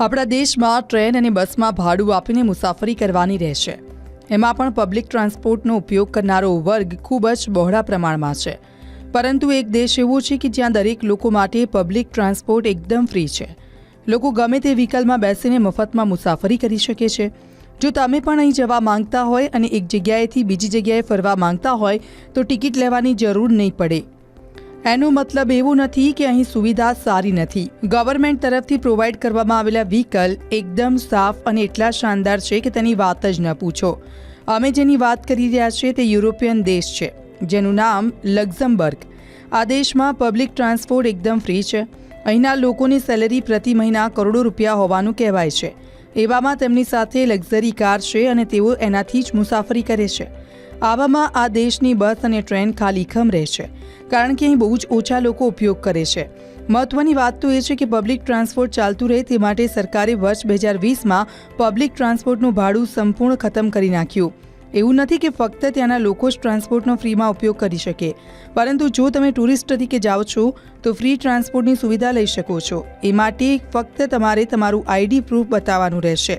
આપણા દેશમાં ટ્રેન અને બસમાં ભાડું આપીને મુસાફરી કરવાની રહેશે. એમાં પણ પબ્લિક ટ્રાન્સપોર્ટનો ઉપયોગ કરનારો વર્ગ ખૂબ જ બહોળા પ્રમાણમાં છે. પરંતુ એક દેશ એવો છે કે જ્યાં દરેક લોકો માટે પબ્લિક ટ્રાન્સપોર્ટ એકદમ ફ્રી છે. લોકો ગમે તે વ્હીકલમાં બેસીને મફતમાં મુસાફરી કરી શકે છે. જો તમે પણ અહીં જવા માંગતા હોય અને એક જગ્યાએથી બીજી જગ્યાએ ફરવા માંગતા હોય, તો ટિકિટ લેવાની જરૂર નહીં પડે. એનો મતલબ એવું નથી કે અહીં સુવિધા સારી નથી. ગવર્મેન્ટ તરફથી પ્રોવાઈડ કરવામાં આવેલા વ્હીકલ એકદમ સાફ અને એટલા શાનદાર છે કે તેની વાત જ ન પૂછો. અમે જેની વાત કરી રહ્યા છીએ તે યુરોપિયન દેશ છે, જેનું નામ લક્ઝમબર્ગ. આ દેશમાં પબ્લિક ટ્રાન્સપોર્ટ એકદમ ફ્રી છે. અહીંના લોકોની સેલેરી પ્રતિ મહિના કરોડો રૂપિયા હોવાનું કહેવાય છે. એવામાં તેમની સાથે લક્ઝરી કાર છે અને તેઓ એનાથી જ મુસાફરી કરે છે. આવામાં આ દેશની બસ અને ટ્રેન ખાલીખમ રહે છે, કારણ કે અહીં બહુ જ ઓછા લોકો ઉપયોગ કરે છે. મહત્વની વાત તો એ છે કે પબ્લિક ટ્રાન્સપોર્ટ ચાલતું રહે તે માટે સરકારે વર્ષ બે હજાર વીસમાં પબ્લિક ટ્રાન્સપોર્ટનું ભાડું સંપૂર્ણ ખતમ કરી નાખ્યું. એવું નથી કે ફક્ત ત્યાંના લોકો જ ટ્રાન્સપોર્ટનો ફ્રીમાં ઉપયોગ કરી શકે, પરંતુ જો તમે ટુરિસ્ટ તરીકે જાઓ છો, તો ફ્રી ટ્રાન્સપોર્ટની સુવિધા લઈ શકો છો. એ માટે ફક્ત તમારે તમારું આઈડી પ્રૂફ બતાવવાનું રહેશે.